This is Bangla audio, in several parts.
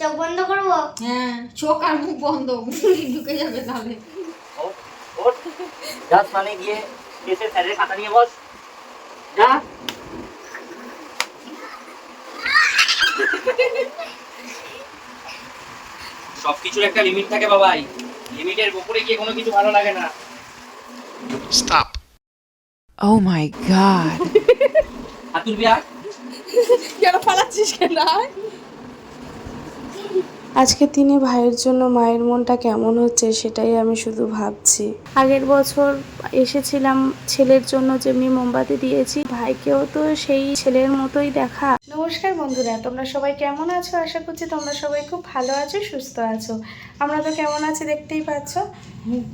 চোখ বন্ধ করব? হ্যাঁ চোখ আর মুখ বন্ধ মুখে ঢুকে যাবে তাহলে। ওঠ, ওঠ। যা গিয়ে এসে স্যারের খাতা নিয়ে বস। যা। সবকিছুর একটা লিমিট থাকে বাবাই। লিমিটের উপরে গিয়ে কোনো কিছু ভালো লাগে না। Stop. Oh my god. হাত তুলবি আর কেন পালাচ্ছিস কেন? আজকে তিনি ভাইয়ের জন্য মায়ের মনটা কেমন হচ্ছে সেটাই আমি শুধু ভাবছি। আগের বছর এসেছিলাম ছেলের জন্য যেমনি মোমবাতি দিয়েছি, ভাইকেও তো সেই ছেলের মতোই দেখা। নমস্কার বন্ধুরা, তোমরা সবাই কেমন আছো? আশা করছি তোমরা সবাই খুব ভালো আছো, সুস্থ আছো। আমরা তো কেমন আছি দেখতেই পাচ্ছ?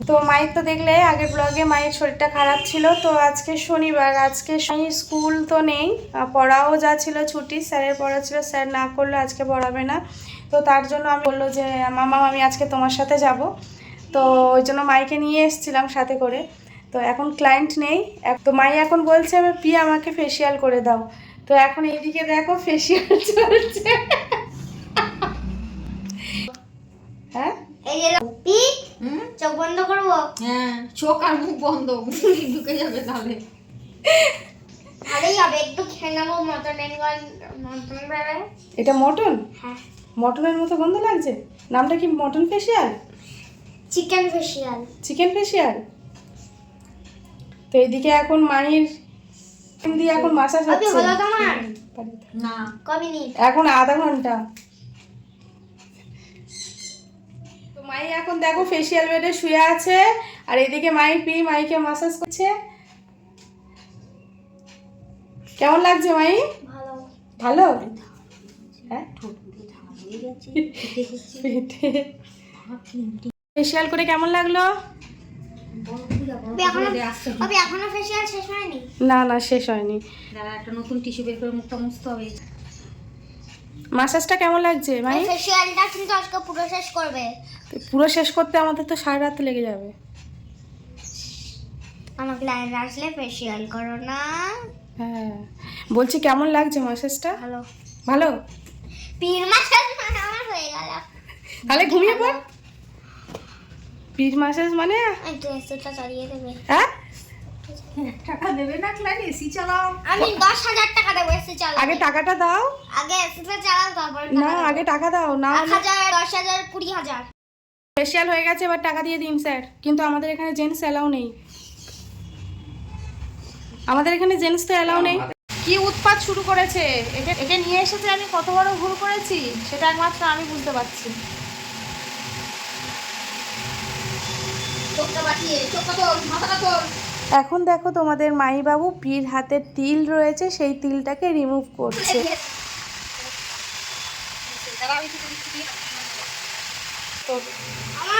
তো মায়ের তো দেখলে, আগের ব্লগে মায়ের শরীরটা খারাপ ছিল, তো আজকে শনিবার, আজকে স্কুল তো নেই পড়াও যা ছিল ছুটি, স্যারের পড়া ছিল, স্যার না করলে আজকে পড়াবে না। তো তার জন্য আমি বলল যে মামা আমি আজকে তোমার সাথে যাব। তো ওই জন্য মাইকে নিয়ে এসেছিলাম সাথে করে। তো এখন ক্লায়েন্ট নেই। তো মাই এখন বলছে পি আমাকে ফেসিয়াল করে দাও। তো এখন এইদিকে দেখো ফেসিয়াল চলছে। হ্যাঁ? চোখ বন্ধ করব? হ্যাঁ চোখ আর মুখ বন্ধ। ঢুকে যাবে তাহলে। ভালোই হবে একটু খেয়ে নেব মটন মটন এটা মটন? হ্যাঁ। মটনের মতো গন্ধ লাগছে? নামটা কি mutton facial chicken facial chicken facial তো এইদিকে এখন মায়ের দিয়ে এখন মাসাজ হচ্ছে। না। এখন আধা ঘণ্টা। তো মাই এখন দেখো ফেসিয়াল বেডে শুয়ে আছে আর এদিকে মাই পি মাইকে মাসাজ করছে। কেমন লাগছে মাই? ভালো। ভালো? হ্যাঁ ফেসিয়াল করে কেমন লাগল? এখনও কবে শেষ হয়নি? না না শেষ হয়নি। একটা নতুন টিস্যু বের করে মুখটা মুছতে হবে। মাসাজটা কেমন লাগছে মাই ফেসিয়ালটা কিন্তু আজকে পুরো শেষ করবে। পুরো শেষ করতে আমাদের তো সারা রাত লেগে যাবে। আমার ক্লায়েন্ট আসলে ফেসিয়াল করো না। হ্যাঁ। বলছি কেমন লাগছে মাসাজটা ভালো। ভালো? পীর মাসাজ মানে আমার হয়ে গেল। তাহলে ঘুমিয়ে পড়। পিঠ মাসাজ মানে? একটু চালিয়ে দেবে। হ্যাঁ? টাকা দেবে না ক্লাইন্ট এসি চালাও। আমি দশ হাজার টাকা দেবো এসি চালাও আগে টাকাটা দাও। আগে এসিটা চালাও তারপরে না আগে টাকা দাও না এক হাজার দশ হাজার কুড়ি হাজার। ফেসিয়াল হয়ে গেছে এবার টাকা দিয়ে দিন স্যার। কিন্তু আমাদের এখানে জেন্টস অ্যালাউ নেই। আমাদের এখানে জেন্টস তো অ্যালাউ নেই। কি উৎপাত শুরু করেছে? একে একে নিয়ে এসেছে আমি কত বড় ভুল করেছি? সেটা একমাত্র আমি বুঝতে পারছি। এখন দেখো তোমাদের মাই বাবু পীর হাতে তিল রয়েছে সেই তিলটাকে রিমুভ করছে। তো আমার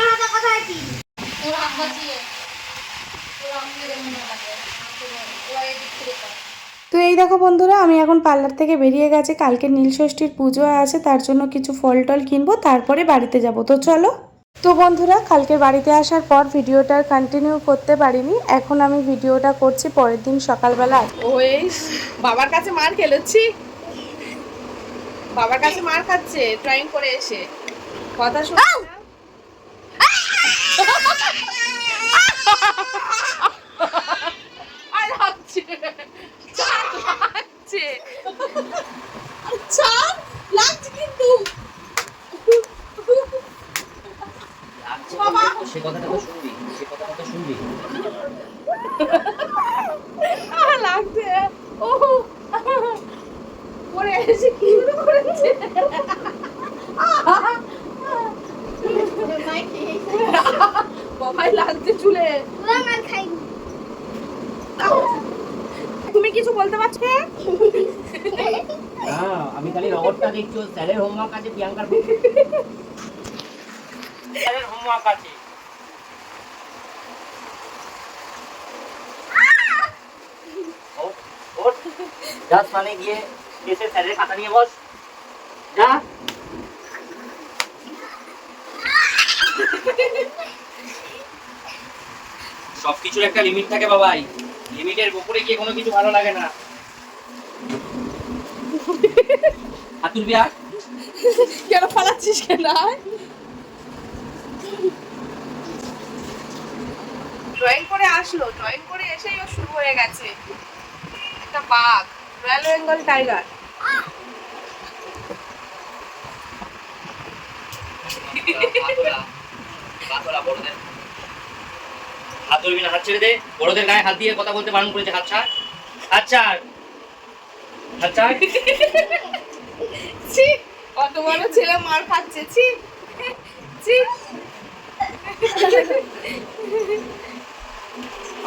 তো এই দেখো বন্ধুরা আমি এখন পার্লার থেকে বেরিয়ে গেছে। কালকে নীলষষ্ঠীর পুজো আছে তার জন্য কিছু ফল টল কিনবো তারপরে বাড়িতে যাব। তো চলো। তো বন্ধুরা কালকে বাড়িতে আসার পর ভিডিওটা কন্টিনিউ করতে পারিনি। এখন আমি ভিডিওটা করছি পরের দিন সকালবেলা ওই বাবার কাছে মার খেলেছি। বাবার কাছে মার খাচ্ছে ড্রয়িং করে এসে। কথা শুন আর লাগছে। চার লাগছে চার লাগছে কিন্তু। বাবা। সে কথাটা তো শুনবি সে কথাটা তো শুনবি। লাগছে। ও পরে এসে কি করেছে? বাবাই লাগছে চুলে। আমার খাইনি তুমি কিছু বলতে পারছ? না আমি খালি রবটটা দেখছি স্যারের হোমওয়ার্ক আছে, প্রিয়াঙ্কার স্যারের হোমওয়ার্ক আছে। যা স্নানে গিয়ে এসে স্যারের খাতা নিয়ে বস। যা। সবকিছুর একটা লিমিট থাকে বাবাই। লিমিটের উপরে গিয়ে কোনো কিছু ভালো লাগে না হাত তুলবি আর কেন পালাচ্ছিস কেন ড্রয়িং করে আসলো ড্রয়িং করে এসেই ও শুরু হয়ে গেছে একটা বাঘ রয়্যাল বেঙ্গল টাইগার বড়দের হাত ধরবি না হাত ছেড়ে দে। বড়দের গায়ে হাত দিয়ে কথা বলতে বারণ করেছে হাত ছাড়। হাত ছাড়। হাত ছাড়। ছি কত বড় ছেলে মার খাচ্ছে ছি। ছি।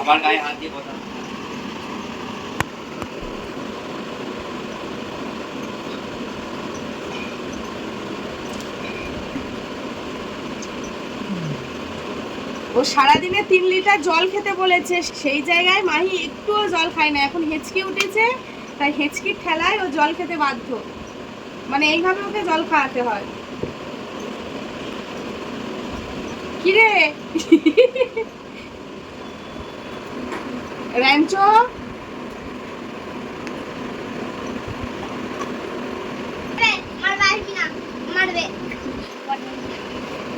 আমার গায়ে হাত দিয়ে কথা ও সারাদিনে তিন লিটার জল খেতে বলেছে। সেই জায়গায় মাহি একটুও জল খায় না। এখন হেঁচকি উঠেছে, তাই হেঁচকির ঠেলায় ও জল খেতে বাধ্য। মানে এইভাবে ওকে জল খাওয়াতে হয়। কিরে? র্যাঞ্চো? মারবে মারবে।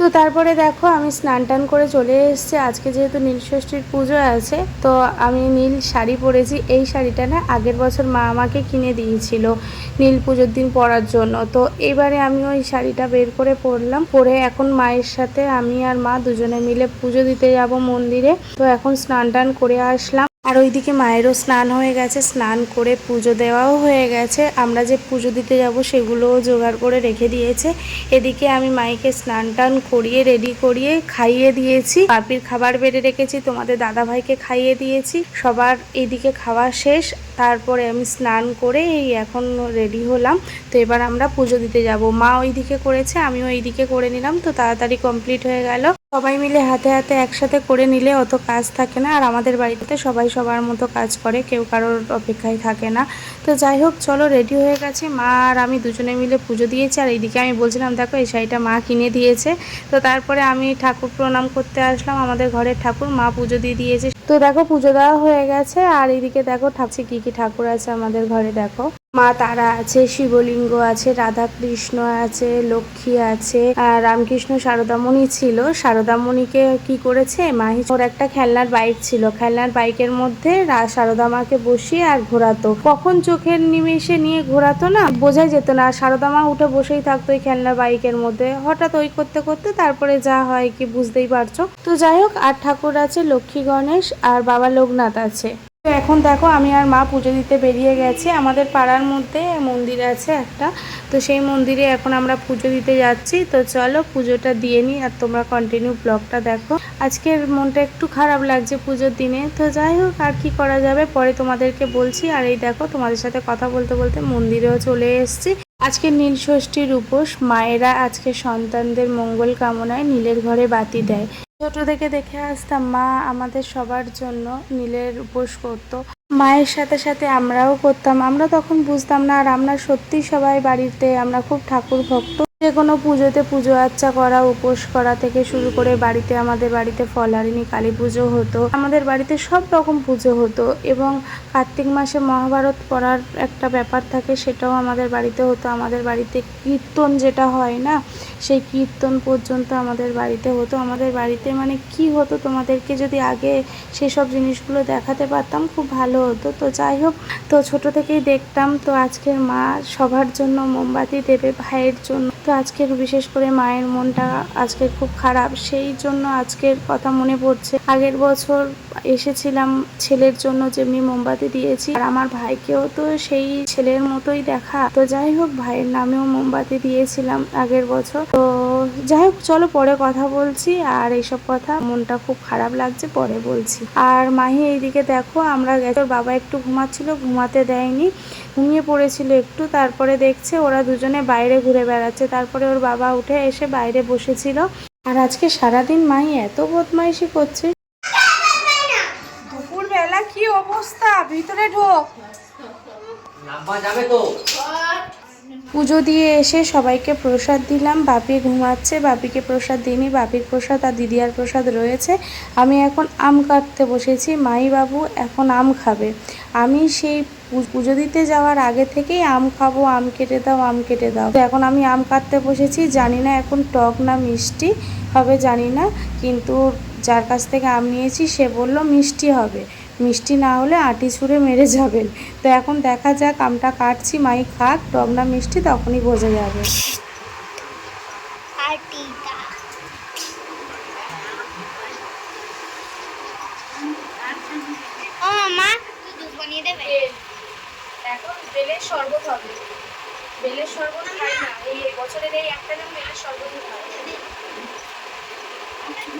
তো তারপরে দেখো আমি স্নান টান করে চলে এসেছি। আজকে যেহেতু নীলষষ্ঠীর পুজো আছে, তো আমি নীল শাড়ি পরেছি। এই শাড়িটা না আগের বছর মা আমাকে কিনে দিয়েছিল নীল পুজোর দিন পরার জন্য। তো এবারে আমি ওই শাড়িটা বের করে পরলাম। পরে এখন মায়ের সাথে আমি আর মা দুজনে মিলে পুজো দিতে যাব মন্দিরে। তো এখন স্নান টান করে আসলাম। আর ওইদিকে মায়েরও স্নান হয়ে গেছে, স্নান করে পুজো দেওয়াও হয়ে গেছে। আমরা যে পুজো দিতে যাব সেগুলোও জোগাড় করে রেখে দিয়েছে। এদিকে আমি মাইকে স্নান টান করিয়ে, রেডি করিয়ে খাইয়ে দিয়েছি। পাপির খাবার বেড়ে রেখেছি, তোমাদের দাদা ভাইকে খাইয়ে দিয়েছি। সবার এদিকে খাওয়া শেষ। তারপরে আমি স্নান করে এই এখন রেডি হলাম। তো এবার আমরা পুজো দিতে যাব। মা ওইদিকে করেছে, আমিও এইদিকে করে নিলাম। তো তাড়াতাড়ি কমপ্লিট হয়ে গেল। সবাই মিলে হাতে হাতে একসাথে করে নিলে অত কাজ থাকে না। আর আমাদের বাড়িতে সবাই সবার মতো কাজ করে, কেউ কারোর অপেক্ষায় থাকে না। তো যাই হোক, চলো রেডি হয়ে গেছে। মা আর আমি দুজনে মিলে পুজো দিয়েছি। আর এইদিকে আমি বলছিলাম, দেখো, এই শাড়িটা মা কিনে দিয়েছে। তো তারপরে আমি ঠাকুর প্রণাম করতে আসলাম। আমাদের ঘরের ঠাকুর মা পুজো দিয়ে দিয়েছে। তো দেখো পুজো দেওয়া হয়ে গেছে, আর এদিকে দেখো ঠাকুর কি কি ঠাকুর আছে আমাদের ঘরে দেখো। মা তারা আছে, শিবলিঙ্গ আছে রাধা কৃষ্ণ আছে, লক্ষ্মী আছে রামকৃষ্ণ সারদামণি ছিল। সারদামণিকে কি করেছে? মাহি ওর একটা খেলনার বাইক ছিল। খেলনার বাইকের মধ্যে সারদা মাকে বসিয়ে আর ঘোরাতো। কখন চোখের নিমেষে নিয়ে ঘোরাতো না? বোঝাই যেত না। সারদা মা উঠে বসেই থাকতো ওই খেলনার বাইকের মধ্যে। হঠাৎ ওই করতে করতে তারপরে যা হয় কি বুঝতেই পারছ? তো যাই হোক, আর ঠাকুর আছে, লক্ষ্মী গণেশ, আর বাবা লোকনাথ আছে। তো এখন দেখো, আমি আর মা পুজো দিতে বেরিয়ে গেছি। আমাদের পাড়ার মধ্যে মন্দির আছে একটা। তো সেই মন্দিরে এখন আমরা পুজো দিতে যাচ্ছি। তো চলো পুজোটা দিয়ে নিই আর তোমরা কন্টিনিউ ব্লগটা দেখো। আজকের মনটা একটু খারাপ লাগছে পুজোর দিনে। তো যাই হোক, আর কি করা যাবে? পরে তোমাদেরকে বলছি। আর এই দেখো, তোমাদের সাথে কথা বলতে বলতে মন্দিরেও চলে এসেছি। আজকে নীল ষষ্ঠীর উপোস। মায়েরা আজকে সন্তানদের মঙ্গল কামনায় নীলের ঘরে বাতি দেয়। ছোট থেকে দেখে আসতাম মা আমাদের সবার জন্য নীলের উপোস করত। মায়ের সাথে সাথে আমরাও করতাম। আমরা তখন বুঝতাম না আর আমরা সত্যি সবাই বাড়িতে আমরা খুব ঠাকুর ভক্ত। যে কোনো পুজোতে পুজো আর্চা করা, উপোস করা থেকে শুরু করে বাড়িতে আমাদের বাড়িতে ফলারিনী কালী পুজো হতো। আমাদের বাড়িতে সব রকম পুজো হতো এবং কার্তিক মাসে মহাভারত পড়ার একটা ব্যাপার থাকে সেটাও আমাদের বাড়িতে হতো। আমাদের বাড়িতে কীর্তন যেটা হয় না, সেই কীর্তন পর্যন্ত আমাদের বাড়িতে হতো। আমাদের বাড়িতে মানে কি হতো তোমাদেরকে যদি আগে সেসব জিনিসগুলো দেখাতে পারতাম খুব ভালো হতো। তো যাই হোক, তো ছোট থেকেই দেখতাম। তো আজকের মা সবার জন্য মোমবাতি দেবে ভাইয়ের জন্য। তো আজকের বিশেষ করে মায়ের মনটা আজকে খুব খারাপ। সেই জন্য আজকের কথা মনে পড়ছে। আগের বছর এসেছিলাম ছেলের জন্য যেমনি মোমবাতি দিয়েছি। আর আমার ভাইকেও তো সেই ছেলের মতোই দেখা। তো যাই হোক, ভাইয়ের নামেও মোমবাতি দিয়েছিলাম আগের বছর। তো যাই হোক চলো পরে কথা বলছি। আর এইসব কথা মনটা খুব খারাপ লাগছে পরে বলছি। আর মাহি এইদিকে দেখো আমরা গেছি ওর বাবা একটু ঘুমাচ্ছিল ঘুমাতে দেয়নি। ঘুমিয়ে পড়েছিল একটু তারপরে দেখছে ওরা দুজনে বাইরে ঘুরে বেড়াচ্ছে। তারপরে ওর বাবা উঠে এসে বাইরে বসেছিল। আর আজকে সারাদিন মাহি এত বদমাইশি করছে। দুপুরবেলা কি অবস্থা? ভিতরে ঢোক। নাম্বার যাবে তো? পুজো দিয়ে এসে সবাইকে প্রসাদ দিলাম। বাপি ঘুমাচ্ছে, বাপিকে প্রসাদ দিইনি। বাপির প্রসাদ আর দিদিয়ার প্রসাদ রয়েছে। আমি এখন আম কাটতে বসেছি। মাই বাবু এখন আম খাবে। আমি সেই পুজো দিতে যাওয়ার আগে থেকেই আম খাব, আম কেটে দাও, আম কেটে দাও। তো এখন আমি আম কাটতে বসেছি। জানি না এখন টক না মিষ্টি হবে, জানি না। কিন্তু যার কাছ থেকে আম নিয়েছি, সে বলল মিষ্টি হবে। মিষ্টি না হলে আটি ছুঁড়ে মেরে যাবেন। তো এখন দেখা যাক আমটা কাটছি মাই খাক টক না মিষ্টি তখনই বোঝা যাবে। আর টিকা ও মা তুই দুধ বানিয়ে দেবে? এখন বেলের শরবত হবে। বেলের শরবত খাই না এই বছরের এই একটা দিন বেলের শরবতই খাই।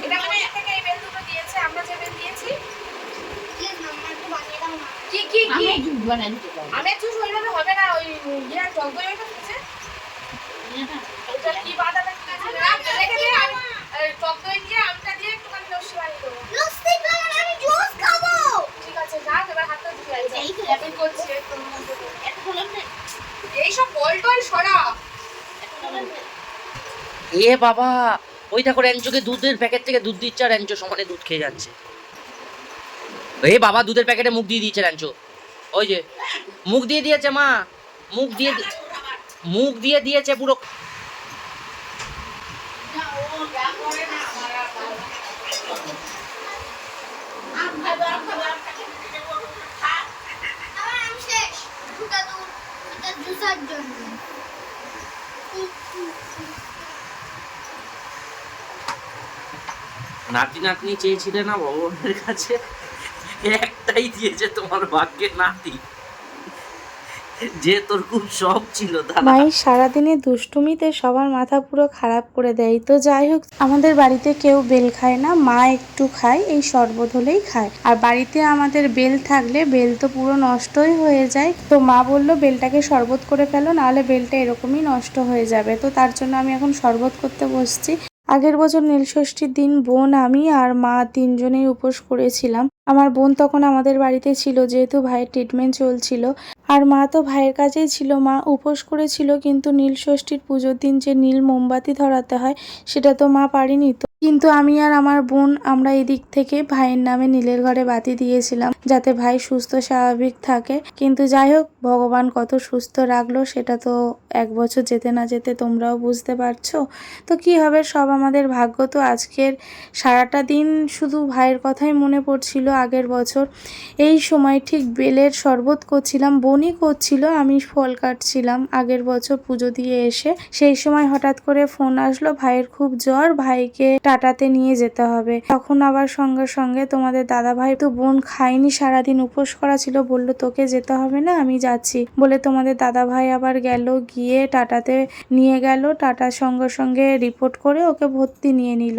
এটা মানে থেকে এই বেল দুটো দিয়েছে আমরা যে বেল দিয়েছি প্লিজ মাম্মা একটু বানিয়ে দাও না কি কি কি? আমি দুধ বানাই দিতে পারি আমের জুস ওইভাবে হবে না ওই ইয়ে টক দই ওইটা ওটা কি বাদাটা কি আছে রাখ রেখে দে আমি টক দই দিয়ে আমটা দিয়ে একটুখানি লস্যি বানিয়ে দেবো লস্যি খাব আমি জুস খাব। ঠিক আছে যা এবার হাতটা ধুয়ে আয় এই এখন করছি একটু এটা হলাম বল টল সরা। এটা হলাম না। এ বাবা ওই দেখো র্যাঞ্চোকে দুধের প্যাকেট থেকে দুধ দিচ্ছে আর র্যাঞ্চো সমানে দুধ খেয়ে যাচ্ছে। এ বাবা দুধের প্যাকেটে মুখ দিয়ে দিয়েছে র্যাঞ্চো ওই যে, মুখ দিয়ে দিয়েছে মা। মুখ দিয়ে মুখ দিয়ে দিয়েছে পুরো। নাতি নাতনি চেয়েছিলে না ভগবানের কাছে? একটাই দিয়েছে তোমার ভাগ্যে নাতি। যে তোর খুব শখ ছিল মায়ের সারাদিনে দুষ্টুমিতে সবার মাথা পুরো খারাপ করে দেয়। তো যাই হোক, আমাদের বাড়িতে কেউ বেল খায় না, মা একটু খায়, এই শরবত হলেই খায়। আর বাড়িতে আমাদের বেল থাকলে বেল তো পুরো নষ্টই হয়ে যায়। তো মা বলল, বেলটাকে শরবত করে ফেলো, নাহলে বেলটা এরকমই নষ্ট হয়ে যাবে। তো তার জন্য আমি এখন শরবত করতে বসছি। আগের বছর নীলষষ্ঠীর দিন বোন, আমি আর মা তিনজনেই উপোস করেছিলাম। আমার বোন তখন আমাদের বাড়িতে ছিল, যেহেতু ভাইয়ের ট্রিটমেন্ট চলছিল। আর মা তো ভাইয়ের কাছেই ছিল। মা উপোস করেছিল, কিন্তু নীল ষষ্ঠীর পুজোর দিন যে নীল মোমবাতি ধরাতে হয়, সেটা তো মা পারিনি তো। কিন্তু আমি আর আমার বোন আমরা এদিক থেকে ভাইয়ের নামে নীলের ঘরে বাতি দিয়েছিলাম, যাতে ভাই সুস্থ, স্বাভাবিক থাকে। কিন্তু যাই হোক, ভগবান কত সুস্থ রাখল, সেটা তো এক বছর যেতে না যেতে তোমরাও বুঝতে পারছ। তো কি হবে, সব আমাদের ভাগ্য তো আজকের সারাটা দিন শুধু ভাইয়ের কথাই মনে পড়ছিল। আগের বছর। এই সময় ঠিক বেলের শরবত করছিলাম বোনই করছিল, আমি ফল কাটছিলাম আগের বছর পুজো দিয়ে এসে। সেই সময় হঠাৎ করে ফোন আসলো, ভাইয়ের খুব জ্বর, ভাইকে টাটাতে নিয়ে যেতে হবে। তখন আবার সঙ্গে সঙ্গে তোমাদের দাদা ভাই তো বোন খায়নি, সারাদিন উপোস করা ছিল, বলল তোকে যেতে হবে না, আমি যাচ্ছি। বলে তোমাদের দাদা ভাই আবার গেল, গিয়ে টাটাতে নিয়ে গেল টাটার সঙ্গে সঙ্গে রিপোর্ট করে ওকে ভর্তি নিয়ে নিল।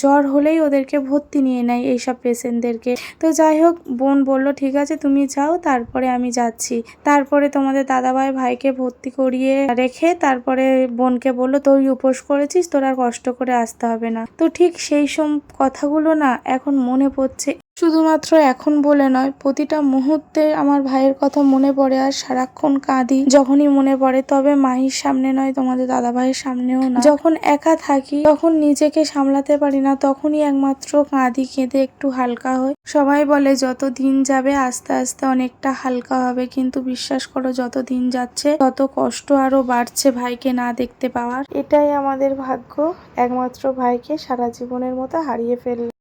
জ্বর হলেই ওদেরকে ভর্তি নিয়ে নেয় এইসব পেশেন্টদেরকে তো যাই হোক, বোন বলল, ঠিক আছে, তুমি যাও, তারপরে আমি যাচ্ছি। তারপরে তোমাদের দাদাভাই ভাইকে ভর্তি করিয়ে রেখে তারপরে বোনকে বলল তুই উপোস করেছিস, তোর আর কষ্ট করে আসতে হবে না। তো ঠিক সেই সব কথাগুলো না এখন মনে পড়ছে। শুধুমাত্র এখন বলে নয়, প্রতিটা মুহূর্তে আমার ভাইয়ের কথা মনে পড়ে আর সারাক্ষণ কাঁদি যখনই মনে পড়ে, তবে মাহির সামনে নয়, তোমাদের দাদা ভাইয়ের সামনেও না যখন একা থাকি তখন নিজেকে সামলাতে পারি না, তখনই একমাত্র কাঁদি কেঁদে একটু হালকা হয় সবাই বলে, যত দিন যাবে, আস্তে আস্তে অনেকটা হালকা হবে। কিন্তু বিশ্বাস করো, যত দিন যাচ্ছে, তত কষ্ট আরও বাড়ছে ভাইকে না দেখতে পাওয়ার। এটাই আমাদের ভাগ্য, একমাত্র ভাইকে সারা জীবনের মতো হারিয়ে ফেললাম